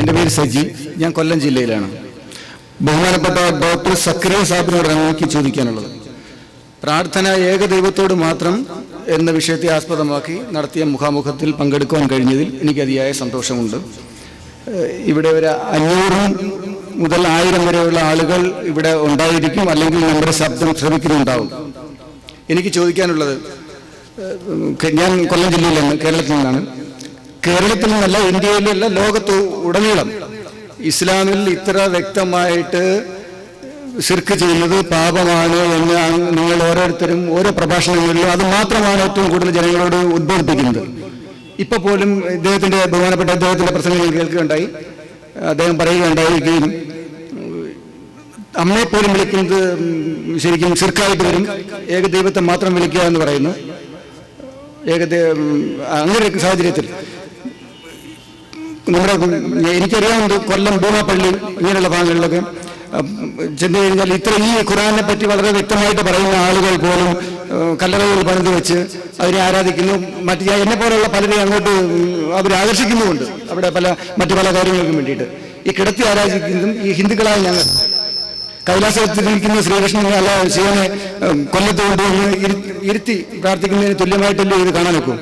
എന്റെ പേര് സജി. ഞാൻ കൊല്ലം ജില്ലയിലാണ്. ബഹുമാനപ്പെട്ട ഡോക്ടർ സക്രിയ സാഹിബിനോടാണ് എനിക്ക് ചോദിക്കാനുള്ളത്. പ്രാർത്ഥന ഏകദൈവത്തോട് മാത്രം എന്ന വിഷയത്തെ ആസ്പദമാക്കി നടത്തിയ മുഖാമുഖത്തിൽ പങ്കെടുക്കുവാൻ കഴിഞ്ഞതിൽ എനിക്ക് അതിയായ സന്തോഷമുണ്ട് ഇവിടെ ഒരു അഞ്ഞൂറ് മുതൽ ആയിരം വരെയുള്ള ആളുകൾ ഇവിടെ ഉണ്ടായിരിക്കും അല്ലെങ്കിൽ നമ്മുടെ ശബ്ദം ശ്രമിക്കുന്നുണ്ടാവും. എനിക്ക് ചോദിക്കാനുള്ളത് ഞാൻ കൊല്ലം ജില്ലയിൽ നിന്ന് കേരളത്തിൽ നിന്നാണ്. കേരളത്തിൽ നിന്നല്ല ഇന്ത്യയിലല്ല ലോകത്ത് ഉടനീളം ഇസ്ലാമിൽ ഇത്ര വ്യക്തമായിട്ട് ശിർക്ക് ചെയ്യുന്നത് പാപമാണ് എന്ന് നിങ്ങൾ ഓരോരുത്തരും ഓരോ പ്രഭാഷണങ്ങളിലും അത് മാത്രമാണ് ഏറ്റവും കൂടുതൽ ജനങ്ങളോട് ഉദ്ബോധിപ്പിക്കുന്നത്. ഇപ്പൊ പോലും ഇദ്ദേഹത്തിന്റെ ബഹുമാനപ്പെട്ട അദ്ദേഹത്തിന്റെ പ്രസംഗങ്ങൾ കേൾക്കുകയുണ്ടായി. അദ്ദേഹം പറയുകയുണ്ടായിരിക്കുകയും അമ്മയെ പോലും വിളിക്കുന്നത് ശരിക്കും ശിർക്കായിട്ട് വരും. ഏകദൈവത്തെ മാത്രം വിളിക്കുക എന്ന് പറയുന്നു. ഏകദൈവം അങ്ങനെ സാഹചര്യത്തിൽ നമ്മുടെ എനിക്കറിയാവുന്നത് കൊല്ലം ഭൂമപ്പള്ളി ഇങ്ങനെയുള്ള ഭാഗങ്ങളിലൊക്കെ. ചെന്നു കഴിഞ്ഞാൽ ഇത്ര ഈ ഖുറാനെ പറ്റി വളരെ വ്യക്തമായിട്ട് പറയുന്ന ആളുകൾ പോലും കല്ലറകൾ പണിത് വെച്ച് അവരെ ആരാധിക്കുന്നു. മറ്റ് എന്നെ പോലെയുള്ള പലരെയും അങ്ങോട്ട് അവർ ആകർഷിക്കുന്നുമുണ്ട്. അവിടെ പല മറ്റു പല കാര്യങ്ങൾക്കും വേണ്ടിയിട്ട്. ഈ കിടത്തി ആരാധിക്കുന്നതും ഈ ഹിന്ദുക്കളായ ഞങ്ങൾ. കൈലാസത്തിലിരിക്കുന്ന ശ്രീകൃഷ്ണൻ അല്ല ശിവനെ കൊല്ലത്ത് ഇരുത്തി പ്രാർത്ഥിക്കുന്നതിന് തുല്യമായിട്ടല്ലേ ഇത് കാണാൻ ഒക്കും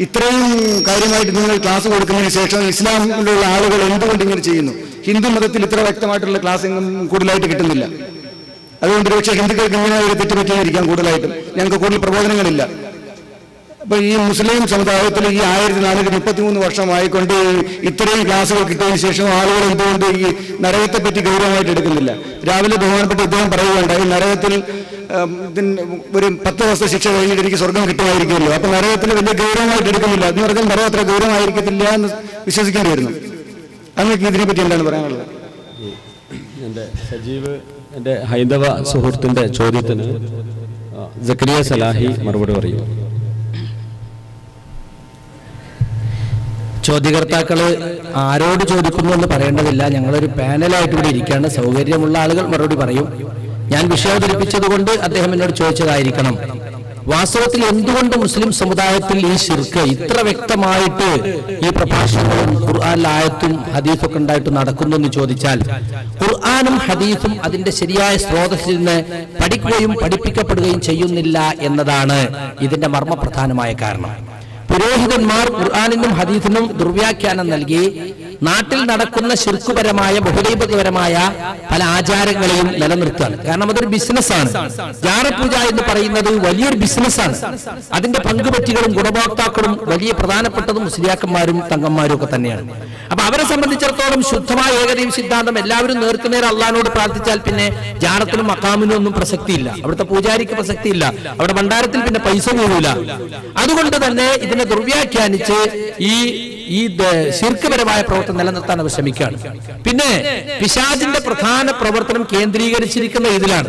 ഇത്രയും കാര്യമായിട്ട് നിങ്ങൾ ക്ലാസ് കൊടുക്കുന്നതിന് ശേഷം ഇസ്ലാമിലുള്ള ആളുകൾ എന്തുകൊണ്ട് ഇങ്ങനെ ചെയ്യുന്നു? ഹിന്ദു മതത്തിൽ ഇത്ര വ്യക്തമായിട്ടുള്ള ക്ലാസ് കൂടുതലായിട്ട് കിട്ടുന്നില്ല. അതുകൊണ്ട് പക്ഷേ ഹിന്ദുക്കൾക്ക് ഇങ്ങനെ ഒരു തെറ്റുപറ്റിയായിരിക്കാം കൂടുതലായിട്ടും. ഞങ്ങൾക്ക് കൂടുതൽ പ്രബോധനങ്ങളില്ല. അപ്പൊ ഈ മുസ്ലിം സമുദായത്തിൽ ഈ ആയിരത്തി നാനൂറ്റി മുപ്പത്തി മൂന്ന് വർഷമായിക്കൊണ്ട് ഇത്രയും ക്ലാസ്സുകൾ കിട്ടിയതിനു ശേഷം ആളുകൾ എന്തുകൊണ്ട് ഈ നരകത്തെ പറ്റി ഗൗരവമായിട്ട് എടുക്കുന്നില്ല? രാവിലെ ബഹുമാനപ്പെട്ട ഇദ്ദേഹം പറയുകയുണ്ടായി നരകത്തിൽ ഒരു പത്ത് ദിവസത്തെ ശിക്ഷ കഴിഞ്ഞിട്ട് എനിക്ക് സ്വർഗം കിട്ടുമായിരിക്കുമല്ലോ. അപ്പൊ നരകത്തിൽ വലിയ ഗൗരവമായിട്ട് എടുക്കുന്നില്ല. എന്ന് പറഞ്ഞാൽ നരകം അത്ര ഗൗരവമായിരിക്കത്തില്ല എന്ന് വിശ്വസിക്കേണ്ടി വരുന്നു. അങ്ങനെ ഇതിനെ പറ്റി എന്താണ് പറയാനുള്ളത്? എന്റെ സജീവ് എന്റെ ഹൈന്ദവ സുഹൃത്തിന്റെ ചോദ്യത്തിന് സലാഹി മറുപടി പറയും. ചോദ്യകർത്താക്കൾ ആരോട് ചോദിക്കുന്നു എന്ന് പറയേണ്ടതില്ല. ഞങ്ങളൊരു പാനലായിട്ട് ഇവിടെ ഇരിക്കുകയാണ്. സൗകര്യമുള്ള ആളുകൾ മറുപടി പറയും. ഞാൻ വിഷയം അവതരിപ്പിച്ചത് കൊണ്ട് അദ്ദേഹം എന്നോട് ചോദിച്ചതായിരിക്കണം. വാസ്തവത്തിൽ എന്തുകൊണ്ട് മുസ്ലിം സമുദായത്തിൽ ഈ ശിർക്ക് ഇത്ര വ്യക്തമായിട്ട് ഈ പ്രഭാഷണങ്ങളും ഖുർആൻ ആയത്തും ഹദീഫൊക്കെ ഉണ്ടായിട്ട് നടക്കുന്നു എന്ന് ചോദിച്ചാൽ ഖുർആാനും ഹദീഫും അതിന്റെ ശരിയായ സ്രോതസ്സിൽ നിന്ന് പഠിക്കുകയും പഠിപ്പിക്കപ്പെടുകയും ചെയ്യുന്നില്ല എന്നതാണ് ഇതിന്റെ മർമ്മപ്രധാനമായ കാരണം. പുരോഹിതന്മാർ ഖുർആാനിനും ഹദീസിനും ദുർവ്യാഖ്യാനം നൽകി നാട്ടിൽ നടക്കുന്ന ശിർക്കുപരമായ ബഹുദൈവപരമായ പല ആചാരങ്ങളെയും നിലനിർത്തുകയാണ്. കാരണം അതൊരു ബിസിനസ്സാണ്. ജാറപൂജ എന്ന് പറയുന്നത് വലിയൊരു ബിസിനസ്സാണ്. അതിന്റെ പങ്കുപറ്റികളും ഗുണഭോക്താക്കളും വലിയ പ്രധാനപ്പെട്ടതും മുസ്ലിയാക്കന്മാരും തങ്ങന്മാരും ഒക്കെ തന്നെയാണ്. അപ്പൊ അവരെ സംബന്ധിച്ചിടത്തോളം ശുദ്ധമായ ഏകദൈവ സിദ്ധാന്തം എല്ലാവരും നേർക്കുനേരം അള്ളഹാനോട് പ്രാർത്ഥിച്ചാൽ പിന്നെ ജാറത്തിനും മക്കാമിനും ഒന്നും പ്രസക്തിയില്ല. അവിടുത്തെ പൂജാരിക്ക് പ്രസക്തിയില്ല. അവിടെ ഭണ്ഡാരത്തിൽ പിന്നെ പൈസ പോകില്ല അതുകൊണ്ട് തന്നെ ഇതിനെ ദുർവ്യാഖ്യാനിച്ച് ഈ ഈ ശീർക്കപരമായ പ്രവർത്തനം നിലനിർത്താൻ അവർ ശ്രമിക്കുകയാണ്. പിന്നെ പിശാജിന്റെ പ്രധാന പ്രവർത്തനം കേന്ദ്രീകരിച്ചിരിക്കുന്ന ഇതിലാണ്.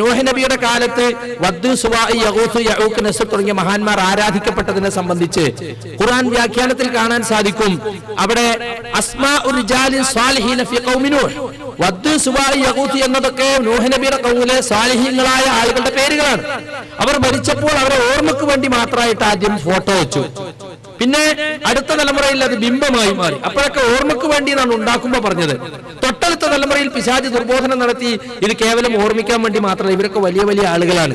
നോഹ നബിയുടെ കാലത്ത് വദ്ദു നസ്ർ തുടങ്ങിയ മഹാന്മാർ ആരാധിക്കപ്പെട്ടതിനെ സംബന്ധിച്ച് ഖുർആൻ വ്യാഖ്യാനത്തിൽ കാണാൻ സാധിക്കും. അവിടെ അസ്മാ സ്വാലിഹീന ഫി വദ്ദു എന്നതൊക്കെ നൂഹ് നബിയുടെ കൗമിലെ സ്വാലിഹീങ്ങളായ ആളുകളുടെ പേരുകളാണ്. അവർ മരിച്ചപ്പോൾ അവരെ ഓർമ്മക്ക് വേണ്ടി മാത്രമായിട്ട് ആദ്യം ഫോട്ടോ വെച്ചു. പിന്നെ അടുത്ത തലമുറയിൽ അത് ബിംബമായി മാറി. അപ്പോഴൊക്കെ ഓർമ്മക്ക് വേണ്ടി എന്നാണ് ഉണ്ടാക്കുമ്പോ പറഞ്ഞത്. തൊട്ടടുത്ത തലമുറയിൽ പിശാജ് ദുർബോധനം നടത്തി ഇത് കേവലം ഓർമ്മിക്കാൻ വേണ്ടി മാത്രമല്ല ഇവരൊക്കെ വലിയ വലിയ ആളുകളാണ്.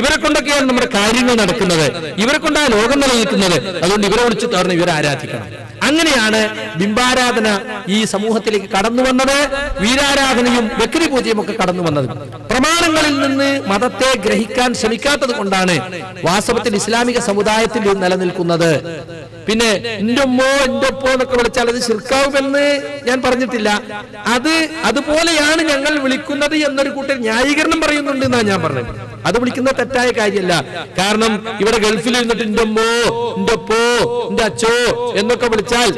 ഇവരെ കൊണ്ടൊക്കെയാണ് നമ്മുടെ കാര്യങ്ങൾ നടക്കുന്നത്. ഇവരെ കൊണ്ടാണ് ലോകം നിലനിൽക്കുന്നത്. അതുകൊണ്ട് ഇവരെ വിളിച്ച് പറഞ്ഞ് ഇവരെ ആരാധിക്കണം. അങ്ങനെയാണ് ബിംബാരാധന ഈ സമൂഹത്തിലേക്ക് കടന്നു വന്നത്. വീരാരാധനയും ബക്രി പൂജയും ഒക്കെ കടന്നു വന്നത്. പ്രമാണങ്ങളിൽ നിന്ന് മതത്തെ ഗ്രഹിക്കാൻ ശ്രമിക്കാത്തത് കൊണ്ടാണ് വാസ്തവത്തിൽ ഇസ്ലാമിക സമുദായത്തിൽ നിലനിൽക്കുന്നത്. പിന്നെ എന്റെ ഉമ്മോ എന്റെ ഒപ്പോ എന്നൊക്കെ വിളിച്ചാൽ അത് ശിർക്കാവുമെന്ന് ഞാൻ പറഞ്ഞിട്ടില്ല. അത് അതുപോലെയാണ് ഞങ്ങൾ വിളിക്കുന്നത് എന്നൊരു കൂട്ടർ ന്യായീകരണം പറയുന്നുണ്ട് എന്നാണ് ഞാൻ പറഞ്ഞത്. അത് വിളിക്കുന്ന തെറ്റായ കാര്യമല്ല. കാരണം ഇവിടെ ഗൾഫിൽ ഇരുന്നിട്ട് എന്റെ അമ്മോ എന്റെ അപ്പോ എന്റെ അച്ഛോ എന്നൊക്കെ വിളിച്ചാൽ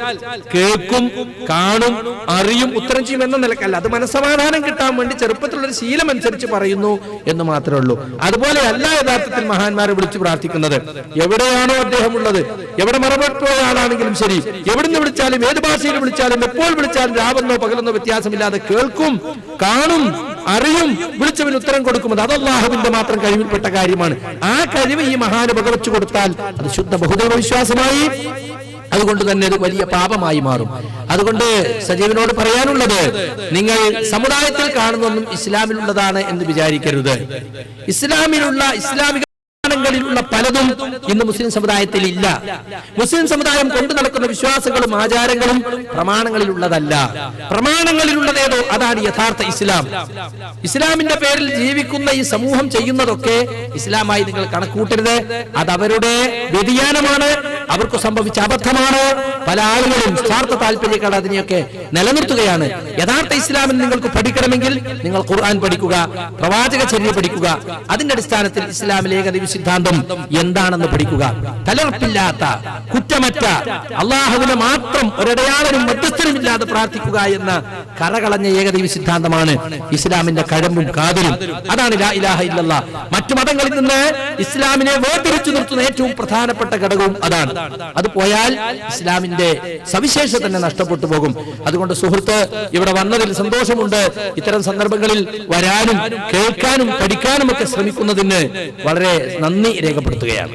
കേൾക്കും കാണും അറിയും ഉത്തരം ചെയ്യും എന്ന നിലക്കല്ല. അത് മനസ്സമാധാനം കിട്ടാൻ വേണ്ടി ചെറുപ്പത്തിലുള്ള ഒരു ശീലം അനുസരിച്ച് പറയുന്നു എന്ന് മാത്രമേ ഉള്ളൂ. അതുപോലെ അല്ല യഥാർത്ഥത്തിൽ മഹാന്മാരെ വിളിച്ചു പ്രാർത്ഥിക്കുന്നത്. എവിടെയാണോ അദ്ദേഹം ഉള്ളത്? എവിടെ മറപ്പെട്ടോയ ആളാണെങ്കിലും ശരി. എവിടുന്ന് വിളിച്ചാലും ഏത് ഭാഷയിൽ വിളിച്ചാലും എപ്പോൾ വിളിച്ചാലും രാവെന്നോ പകലെന്നോ വ്യത്യാസമില്ലാതെ കേൾക്കും കാണും അറിയും വിളിച്ചവന് ഉത്തരം കൊടുക്കും അത് അള്ളാഹുവിന്റെ മാത്രം കഴിവിൽപ്പെട്ട കാര്യമാണ്. ആ കഴിവ് ഈ മഹാന് പകർച്ചു കൊടുത്താൽ അത് ശുദ്ധ ബഹുദൈവ വിശ്വാസമായി അതുകൊണ്ട് തന്നെ അത് വലിയ പാപമായി മാറും. അതുകൊണ്ട് സജീവനോട് പറയാനുള്ളത് നിങ്ങൾ സമുദായത്തിൽ കാണുന്നൊന്നും ഇസ്ലാമിലുള്ളതാണ് എന്ന് വിചാരിക്കരുത്. ഇസ്ലാമിലുള്ള ഇസ്ലാമിക പ്രമാണങ്ങളിലുള്ള പലതും ഇന്ന് മുസ്ലിം സമുദായത്തിൽ ഇല്ല മുസ്ലിം സമുദായം കൊണ്ടു നടക്കുന്ന വിശ്വാസങ്ങളും ആചാരങ്ങളും പ്രമാണങ്ങളിലുള്ളതല്ല. പ്രമാണങ്ങളിലുള്ളതേതോ അതാണ് യഥാർത്ഥ ഇസ്ലാം. ഇസ്ലാമിന്റെ പേരിൽ ജീവിക്കുന്ന ഈ സമൂഹം ചെയ്യുന്നതൊക്കെ ഇസ്ലാമായി നിങ്ങൾ കണക്കൂട്ടരുത്. അത് അവരുടെ വ്യതിയാനമാണ്. അവർക്ക് സംഭവിച്ച അബദ്ധമാണ്. പല ആളുകളും സ്വാർത്ഥ താല്പര്യക്കാട് അതിനെയൊക്കെ നിലനിർത്തുകയാണ്. യഥാർത്ഥ ഇസ്ലാമിൽ നിങ്ങൾക്ക് പഠിക്കണമെങ്കിൽ നിങ്ങൾ ഖുർആൻ പഠിക്കുക പ്രവാചക ചര്യ പഠിക്കുക. അതിന്റെ അടിസ്ഥാനത്തിൽ ഇസ്ലാമിലെ ഏകദൈവ സിദ്ധാന്തം എന്താണെന്ന് പഠിക്കുക. കലർപ്പില്ലാത്ത കുറ്റമറ്റ അള്ളാഹുവിനെ മാത്രം ഒരടയാളനും മധ്യസ്ഥനുമില്ലാതെ പ്രാർത്ഥിക്കുക എന്ന കറകളഞ്ഞ ഏകദൈവ സിദ്ധാന്തമാണ് ഇസ്ലാമിന്റെ കഴമ്പും കാതലും അതാണ് ഇലാഹ മറ്റു മതങ്ങളിൽ നിന്ന് ഇസ്ലാമിനെ വേർതിരിച്ചു നിർത്തുന്ന ഏറ്റവും പ്രധാനപ്പെട്ട ഘടകവും അതാണ്. അത് പോയാൽ ഇസ്ലാമിന്റെ സവിശേഷത തന്നെ നഷ്ടപ്പെട്ടു പോകും. അതുകൊണ്ട് സുഹൃത്ത് ഇവിടെ വന്നതിൽ സന്തോഷമുണ്ട്. ഇത്തരം സന്ദർഭങ്ങളിൽ വരാനും കേൾക്കാനും പഠിക്കാനും ഒക്കെ ശ്രമിക്കുന്നതിന് വളരെ നന്ദി രേഖപ്പെടുത്തുകയാണ്.